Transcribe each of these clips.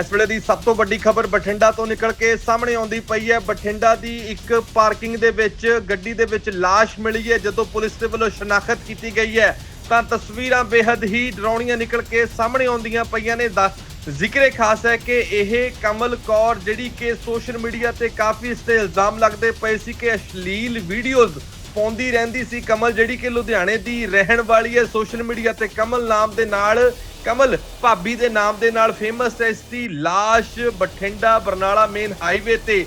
ਇਸ ਵੇਲੇ ਦੀ ਸਭ ਤੋਂ ਵੱਡੀ ਖਬਰ ਬਠਿੰਡਾ ਤੋਂ ਨਿਕਲ ਕੇ ਸਾਹਮਣੇ ਆਉਂਦੀ ਪਈ ਹੈ। ਬਠਿੰਡਾ ਦੀ ਇੱਕ ਪਾਰਕਿੰਗ ਦੇ ਵਿੱਚ, ਗੱਡੀ ਦੇ ਵਿੱਚ ਲਾਸ਼ ਮਿਲੀ ਹੈ, ਜਦੋਂ ਪੁਲਿਸ ਦੇ ਵੱਲੋਂ ਸ਼ਨਾਖਤ ਕੀਤੀ ਗਈ ਹੈ। ਤਾਂ ਤਸਵੀਰਾਂ ਬੇहद ਹੀ ਡਰਾਉਣੀਆਂ ਨਿਕਲ ਕੇ ਸਾਹਮਣੇ ਆਉਂਦੀਆਂ ਪਈਆਂ ਨੇ। ਦਾ ਜ਼ਿਕਰੇ ਖਾਸ ਹੈ ਕਿ ਇਹ ਕਮਲ ਕੌਰ, ਜਿਹੜੀ ਕਿ ਸੋਸ਼ਲ ਮੀਡੀਆ ਤੇ ਕਾਫੀ ਇਸ ਤੇ ਇਲਜ਼ਾਮ ਲੱਗਦੇ ਪਏ ਸੀ ਕਿ ਅਸ਼ਲੀਲ ਵੀਡੀਓਜ਼ ਪਾਉਂਦੀ ਰਹਿੰਦੀ ਸੀ। ਕਮਲ ਜਿਹੜੀ ਕਿ ਲੁਧਿਆਣੇ ਦੀ ਰਹਿਣ ਵਾਲੀ ਹੈ। ਸੋਸ਼ਲ ਮੀਡੀਆ ਤੇ ਕਮਲ ਨਾਮ ਦੇ ਨਾਲ ਕਮਲ, ਭਾਬੀ ਦੇ ਨਾਮ ਦੇ ਨਾਲ ਫੇਮਸ ਹੈ ਇਸ ਦੀ ਲਾਸ਼ ਬਠਿੰਡਾ ਬਰਨਾਲਾ ਮੇਨ ਹਾਈਵੇ ਤੇ।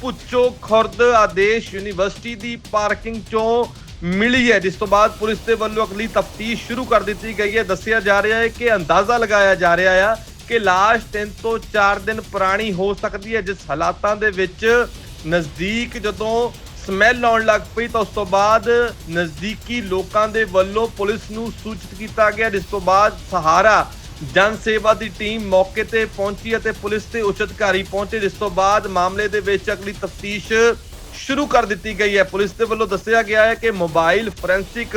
ਪੁੱਚੋ ਖੁਰਦ ਆਦੇਸ਼ ਯੂਨੀਵਰਸਿਟੀ ਦੀ ਪਾਰਕਿੰਗ ਚੋਂ ਮਿਲੀ ਹੈ, ਜਿਸ ਤੋਂ ਬਾਅਦ ਪੁਲਿਸ ਦੇ ਵੱਲੋਂ ਅਗਲੀ ਤਫਤੀਸ਼ ਸ਼ੁਰੂ ਕਰ ਦਿੱਤੀ ਗਈ ਹੈ। ਦੱਸਿਆ ਜਾ ਰਿਹਾ ਹੈ ਕਿ ਅੰਦਾਜ਼ਾ ਲਗਾਇਆ ਜਾ ਰਿਹਾ ਹੈ ਕਿ ਲਾਸ਼ 3 ਤੋਂ 4 ਦਿਨ ਪੁਰਾਣੀ ਹੋ ਸਕਦੀ ਹੈ, ਜਿਸ ਹਾਲਾਤਾਂ ਦੇ ਵਿੱਚ ਨਜ਼ਦੀਕ ਜਦੋਂ ਸਮੈਲ ਆਉਣ ਲੱਗ ਪਈ ਤਾਂ ਉਸ ਤੋਂ ਬਾਅਦ ਨਜ਼ਦੀਕੀ ਲੋਕਾਂ ਦੇ ਵੱਲੋਂ ਪੁਲਿਸ ਨੂੰ ਸੂਚਿਤ ਕੀਤਾ ਗਿਆ, ਜਿਸ ਤੋਂ ਬਾਅਦ ਸਹਾਰਾ ਜਨ ਸੇਵਾ ਦੀ ਟੀਮ ਮੌਕੇ ਤੇ ਪਹੁੰਚੀ ਅਤੇ ਪੁਲਿਸ ਤੇ ਉੱਚ ਅਧਿਕਾਰੀ ਪਹੁੰਚੇ, ਜਿਸ ਤੋਂ ਬਾਅਦ ਮਾਮਲੇ ਦੇ ਵਿੱਚ ਅਗਲੀ ਤਫਤੀਸ਼ ਸ਼ੁਰੂ ਕਰ ਦਿੱਤੀ ਗਈ ਹੈ। ਪੁਲਿਸ ਦੇ ਵੱਲੋਂ ਦੱਸਿਆ ਗਿਆ ਹੈ ਕਿ ਮੋਬਾਈਲ ਫੋਰੈਂਸਿਕ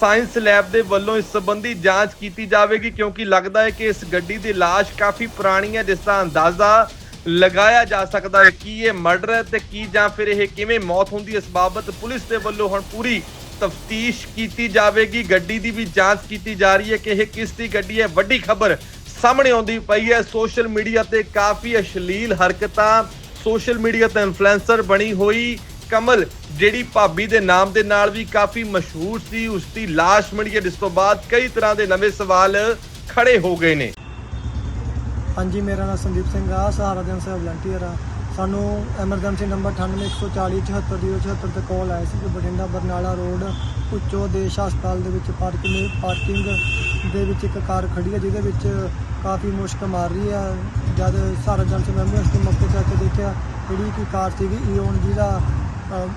ਸਾਇੰਸ ਲੈਬ ਦੇ ਵੱਲੋਂ ਇਸ ਸੰਬੰਧੀ ਜਾਂਚ ਕੀਤੀ ਜਾਵੇਗੀ, ਕਿਉਂਕਿ ਲੱਗਦਾ ਹੈ ਕਿ ਇਸ ਗੱਡੀ ਦੀ ਲਾਸ਼ ਕਾਫੀ ਪੁਰਾਣੀ ਹੈ, ਜਿਸ ਦਾ ਅੰਦਾਜ਼ਾ ਲਗਾਇਆ ਜਾ ਸਕਦਾ ਹੈ ਕਿ ਇਹ ਮਰਡਰ ਹੈ ਤੇ ਕੀ ਜਾਂ ਫਿਰ ਇਹ ਕਿਵੇਂ ਮੌਤ ਹੁੰਦੀ ਹੈ, ਇਸ ਬਾਬਤ ਪੁਲਿਸ ਦੇ ਵੱਲੋਂ ਹੁਣ ਪੂਰੀ ਤਫਤੀਸ਼ ਕੀਤੀ ਜਾਵੇਗੀ। ਗੱਡੀ ਦੀ ਵੀ ਜਾਂਚ ਕੀਤੀ ਜਾ ਰਹੀ ਹੈ ਕਿ ਇਹ ਕਿਸ ਦੀ ਗੱਡੀ ਹੈ। ਵੱਡੀ ਖਬਰ ਸਾਹਮਣੇ ਆਉਂਦੀ ਪਈ ਹੈ। ਸੋਸ਼ਲ ਮੀਡੀਆ ਤੇ ਕਾਫੀ ਅਸ਼ਲੀਲ ਹਰਕਤਾਂ, ਸੋਸ਼ਲ ਮੀਡੀਆ ਤੇ ਇਨਫਲੂਐਂਸਰ ਬਣੀ ਹੋਈ ਕਮਲ, ਜਿਹੜੀ ਭਾਬੀ ਦੇ ਨਾਮ ਦੇ ਨਾਲ ਵੀ ਕਾਫੀ ਮਸ਼ਹੂਰ ਸੀ ਉਸ ਦੀ ਲਾਸ਼ ਮਿਲੀ ਹੈ। ਜਿਸ ਤੋਂ ਬਾਅਦ ਕਈ ਤਰ੍ਹਾਂ ਦੇ ਨਵੇਂ ਸਵਾਲ ਖੜੇ ਹੋ ਗਏ ਨੇ। ਹਾਂਜੀ ਮੇਰਾ ਨਾਮ ਸੰਦੀਪ ਸਿੰਘ ਆ ਸਹਾਰਾ ਜਨ ਸੇਵਾ ਵਲੰਟੀਅਰ ਆ। ਸਾਨੂੰ ਐਮਰਜੈਂਸੀ ਨੰਬਰ 9814 74076 ਤੇ ਕਾਲ ਆਈ ਸੀ ਕਿ ਬਠਿੰਡਾ ਬਰਨਾਲਾ ਰੋਡ ਉੱਚੋ ਦੇਸ਼ ਹਸਪਤਾਲ ਦੇ ਵਿੱਚ ਪਾਰਕਿੰਗ ਪਾਰਕਿੰਗ ਦੇ ਵਿੱਚ ਇੱਕ ਕਾਰ ਖੜੀ ਹੈ ਜਿਹਦੇ ਵਿੱਚ ਕਾਫੀ ਮੁਸ਼ਕ ਮਾਰ ਰਹੀ ਆ। ਜਦ ਸਹਾਰਾ ਜਨ ਸੇਵਾ ਐਂਬੂਲੈਂਸ ਦੇ ਮੌਕੇ ਤੇ ਆ ਕੇ ਦੇਖਿਆ ਜਿਹੜੀ ਕਿ ਕਾਰ ਸੀਗੀ ਈਓਨ ਜਿਹਦਾ ਅਹ,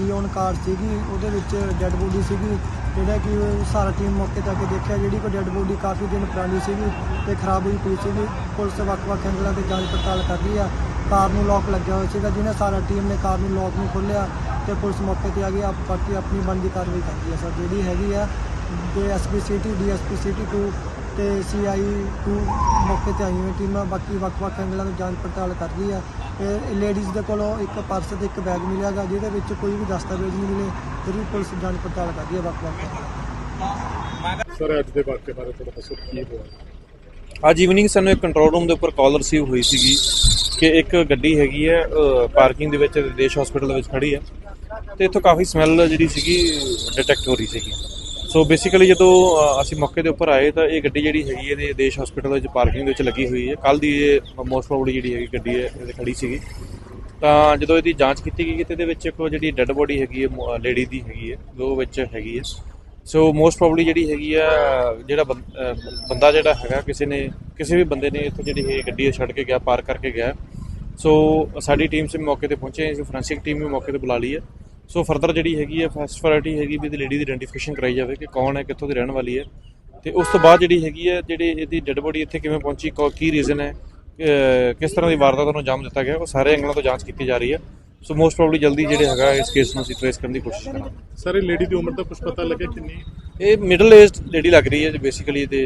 ਈਓਨ ਕਾਰ ਸੀਗੀ ਉਹਦੇ ਵਿੱਚ ਡੈੱਡ ਬੋਡੀ ਸੀਗੀ। ਜਿਹੜਾ ਕਿ ਸਾਰਾ ਟੀਮ ਮੌਕੇ ਤੇ ਆ ਕੇ ਦੇਖਿਆ, ਜਿਹੜੀ ਕੋ ਡੈੱਡ ਬੋਡੀ ਕਾਫੀ ਦਿਨ ਪੁਰਾਣੀ ਸੀਗੀ ਤੇ ਖਰਾਬ ਹੋਈ ਪਈ ਸੀਗੀ, ਪੁਲਿਸ ਵੱਖ-ਵੱਖ ਐਂਗਲਾਂ ਤੇ ਜਾਂਚ ਪੜਤਾਲ ਕਰ ਰਹੀ ਆ। ਕਾਰ ਨੂੰ ਲੋਕ ਲੱਗਿਆ ਹੋਇਆ ਸੀਗਾ, ਜਿਹਨੇ ਸਾਰਾ ਟੀਮ ਨੇ ਕਾਰ ਨੂੰ ਲੋਕ ਨੂੰ ਖੋਲ੍ਹਿਆ ਤੇ ਪੁਲਿਸ ਮੌਕੇ ਤੇ ਆ ਗਈ, ਆਪ ਬਾਕੀ ਆਪਣੀ ਬਣਦੀ ਕਾਰਵਾਈ ਕਰਦੀ ਹੈ ਸਰ। ਜਿਹੜੀ ਹੈਗੀ ਆ, ਤੇ ਐਸਪੀ ਸਿਟੀ ਡੀਐਸਪੀ ਸਿਟੀ 2 ਤੇ ਸੀਆਈ 2 ਮੌਕੇ ਤੇ ਆਈਆਂ ਟੀਮਾਂ ਬਾਕੀ ਵੱਖ-ਵੱਖ ਐਂਗਲਾਂ ਤੋਂ ਜਾਂਚ ਪੜਤਾਲ ਕਰ ਰਹੀ ਆ। ਲੇਡੀਜ਼ ਦੇ ਕੋਲੋਂ ਇੱਕ ਪਰਸ ਤੇ ਇੱਕ ਬੈਗ ਮਿਲਿਆਗਾ ਜਿਹਦੇ ਵਿੱਚ ਕੋਈ ਵੀ ਦਸਤਾਵੇਜ਼ ਨਹੀਂ ਮਿਲੇ ਫਿਰ ਵੀ ਪੁਲਿਸ ਜਾਂਚ ਪੜਤਾਲ ਕਰ ਰਹੀ ਹੈ ਵੱਖ-ਵੱਖ ਸਰ ਅੱਜ ਦੇ ਵਾਕਿਏ ਬਾਰੇ ਥੋੜਾ ਦੱਸੋ ਕੀ ਹੋਇਆ? ਅੱਜ ਈਵਨਿੰਗ ਸਾਨੂੰ ਇੱਕ ਕੰਟਰੋਲ ਰੂਮ ਦੇ ਉੱਪਰ ਕਾਲ ਰਿਸੀਵ ਹੋਈ ਸੀਗੀ ਕਿ ਇੱਕ ਗੱਡੀ ਹੈਗੀ ਹੈ ਪਾਰਕਿੰਗ ਦੇ ਵਿੱਚ ਦੇਸ਼ ਹਸਪੀਟਲ ਦੇ ਵਿੱਚ ਖੜੀ ਹੈ ਤੇ ਇੱਥੋਂ ਕਾਫੀ ਸਮੈਲ ਜਿਹੜੀ ਸੀਗੀ ਡਿਟੈਕਟ ਹੋ ਰਹੀ ਸੀਗੀ। ਸੋ ਬੇਸਿਕਲੀ ਜਦੋਂ ਅਸੀਂ ਮੌਕੇ ਦੇ ਉੱਪਰ ਆਏ ਤਾਂ ਇਹ ਗੱਡੀ ਜਿਹੜੀ ਹੈਗੀ ਇਹਦੇ ਦੇਸ਼ ਹਸਪੀਟਲ ਵਿੱਚ ਪਾਰਕਿੰਗ ਦੇ ਵਿੱਚ ਲੱਗੀ ਹੋਈ ਹੈ। ਕੱਲ ਦੀ ਇਹ ਮੋਸਟ ਪ੍ਰੋਬਬਲੀ ਜਿਹੜੀ ਹੈਗੀ ਗੱਡੀ ਹੈ, ਇਹਦੇ ਖੜੀ ਸੀਗੀ। ਤਾਂ ਜਦੋਂ ਇਹਦੀ ਜਾਂਚ ਕੀਤੀ ਗਈ, ਤੇ ਇਹਦੇ ਵਿੱਚ ਇੱਕ ਜਿਹੜੀ ਡੈੱਡ ਬੋਡੀ ਹੈਗੀ ਹੈ ਲੇਡੀ ਦੀ ਹੈਗੀ ਹੈ ਉਹ ਵਿੱਚ ਹੈਗੀ ਹੈ। ਸੋ ਮੋਸਟ ਪ੍ਰੋਬਬਲੀ ਜਿਹੜੀ ਹੈਗੀ ਆ, ਜਿਹੜਾ ਬੰ- ਬੰਦਾ ਜਿਹੜਾ ਹੈਗਾ, ਕਿਸੇ ਨੇ, ਕਿਸੇ ਵੀ ਬੰਦੇ ਨੇ ਇੱਥੇ ਜਿਹੜੀ ਇਹ ਗੱਡੀ ਛੱਡ ਕੇ ਗਿਆ ਪਾਰਕ ਕਰਕੇ ਗਿਆ। ਸੋ ਸਾਡੀ ਟੀਮ ਸੇ ਮੌਕੇ ਤੇ ਪਹੁੰਚੇ ਅਸੀਂ ਫੋਰੈਂਸਿਕ ਟੀਮ ਵੀ ਮੌਕੇ ਤੇ ਬੁਲਾ ਲਈ ਹੈ। ਸੋ ਫਰਦਰ ਜਿਹੜੀ ਹੈਗੀ ਹੈ ਫਸਟ ਪ੍ਰਾਇੋਰਟੀ ਹੈਗੀ ਵੀ ਇਹਦੀ ਲੇਡੀ ਦੀ ਆਇਡੈਂਟੀਫਿਕੇਸ਼ਨ ਕਰਾਈ ਜਾਵੇ ਕਿ ਕੌਣ ਹੈ ਕਿੱਥੋਂ ਦੀ ਰਹਿਣ ਵਾਲੀ ਹੈ। ਤੇ ਉਸ ਤੋਂ ਬਾਅਦ ਜਿਹੜੀ ਹੈਗੀ ਹੈ ਜਿਹੜੇ ਇਹਦੀ ਡੈੱਡ ਬੋਡੀ ਇੱਥੇ ਕਿਵੇਂ ਪਹੁੰਚੀ ਕੌ- ਕੀ ਰੀਜ਼ਨ ਹੈ ਕਿਸ ਤਰ੍ਹਾਂ ਦੀ ਵਾਰਦਾਤ ਨੂੰ ਅੰਜਾਮ ਦਿੱਤਾ ਗਿਆ ਉਹ ਸਾਰੇ ਐਂਗਲਾਂ ਤੋਂ ਜਾਂਚ ਕੀਤੀ ਜਾ ਰਹੀ ਹੈ। ਸੋ ਮੋਸਟ ਪ੍ਰੋਬਬਲੀ ਜਲਦੀ ਜਿਹੜੇ ਹੈਗਾ ਇਸ ਕੇਸ ਨੂੰ ਅਸੀਂ ਟ੍ਰੇਸ ਕਰਨ ਦੀ ਕੋਸ਼ਿਸ਼ ਕਰਾਂਗੇ। ਸਰ ਇਹ ਲੇਡੀ ਦੀ ਉਮਰ ਦਾ ਕੁਝ ਪਤਾ ਲੱਗਿਆ ਕਿੰਨੀ ਇਹ ਮਿਡਲ ਏਜਡ ਲੇਡੀ ਲੱਗ ਰਹੀ ਹੈ ਜੀ ਬੇਸਿਕਲੀ ਤੇ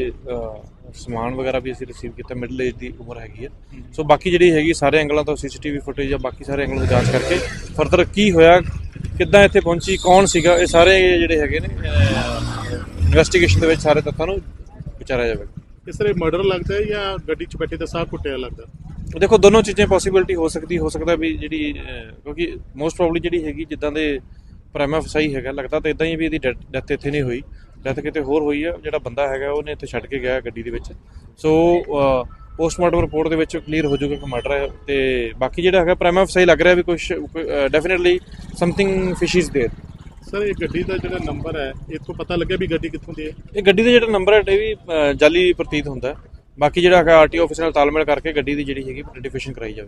ਸਮਾਨ ਵਗੈਰਾ ਵੀ ਅਸੀਂ ਰਿਸੀਵ ਕੀਤਾ ਮਿਡਲ ਏਜ ਦੀ ਉਮਰ ਹੈਗੀ ਹੈ। ਸੋ ਬਾਕੀ ਜਿਹੜੀ ਹੈਗੀ ਸਾਰੇ ਐਂਗਲਾਂ ਤੋਂ ਸੀਸੀਟੀਵੀ ਫੁਟੇਜ ਜਾਂ ਬਾਕੀ ਸਾਰੇ ਐਂਗਲਾਂ ਤੋਂ ਜਾਂਚ ਕਰਕੇ ਫਰਦਰ ਕੀ ਹੋਇਆ ਕਿੱਦਾਂ ਇੱਥੇ ਪਹੁੰਚੀ ਕੌਣ ਸੀਗਾ ਇਹ ਸਾਰੇ ਜਿਹੜੇ ਹੈਗੇ ਨੇ ਇਨਵੈਸਟੀਗੇਸ਼ਨ ਦੇ ਵਿੱਚ ਸਾਰੇ ਤੱਥਾਂ ਨੂੰ ਵਿਚਾਰਿਆ ਜਾਵੇਗਾ। ਇਹ ਮਰਡਰ ਲੱਗਦਾ ਹੈ ਜਾਂ ਗੱਡੀ 'ਚ ਬੈਠੇ ਦਾ ਸਾਹ ਘੁੱਟਿਆ ਲੱਗਦਾ? ਦੇਖੋ ਦੋਨੋਂ ਚੀਜ਼ਾਂ ਪੋਸੀਬਿਲਿਟੀ ਹੋ ਸਕਦੀ ਹੋ ਸਕਦਾ ਵੀ ਜਿਹੜੀ ਕਿਉਂਕਿ ਮੋਸਟ ਪ੍ਰੋਬਬਲੀ ਜਿਹੜੀ ਹੈਗੀ ਜਿੱਦਾਂ ਦੇ ਪ੍ਰਾਈਮਾ ਫਸਾਈ ਹੈਗਾ ਲੱਗਦਾ ਤਾਂ ਇਦਾਂ ਹੀ ਵੀ ਇਹਦੀ ਡੈਥ ਇੱਥੇ ਨਹੀਂ ਹੋਈ। ਡੈਥ ਕਿਤੇ ਹੋਰ ਹੋਈ ਹੈ ਜਿਹੜਾ ਬੰਦਾ ਹੈਗਾ ਉਹਨੇ ਇੱਥੇ ਛੱਡ ਕੇ ਗਿਆ ਗੱਡੀ ਦੇ ਵਿੱਚ। ਸੋ ਪੋਸਟਮਾਰਟਮ ਰਿਪੋਰਟ ਦੇ ਵਿੱਚ ਕਲੀਅਰ ਹੋ ਜਾਊਗਾ ਕਿ ਮਰਡਰ ਹੈ ਤੇ ਬਾਕੀ ਜਿਹੜਾ ਹੈਗਾ ਪ੍ਰਾਈਮਾ ਫਸਾਈ ਲੱਗ ਰਿਹਾ ਵੀ ਕੁਝ definitely something fish is there sir ਇਹ ਗੱਡੀ ਦਾ ਜਿਹੜਾ ਨੰਬਰ ਹੈ ਇਥੋਂ ਪਤਾ ਲੱਗਿਆ ਵੀ ਗੱਡੀ ਕਿੱਥੋਂ ਦੀ ਹੈ ਇਹ ਗੱਡੀ ਦਾ ਜਿਹੜਾ ਨੰਬਰ ਹੈ ਇਹ ਵੀ ਅਹ, ਜਾਲੀ ਪ੍ਰਤੀਤ ਹੁੰਦਾ ਹੈ। ਬਾਕੀ ਜਿਹੜਾ ਹੈਗਾ ਆਰਟੀਓ ਆਫਿਸ ਨਾਲ ਤਾਲਮੇਲ ਕਰਕੇ ਗੱਡੀ ਦੀ ਜਿਹੜੀ ਹੈਗੀ ਆਈਡੈਂਟੀਫਿਕੇਸ਼ਨ ਕਰਾਈ ਜਾਵੇ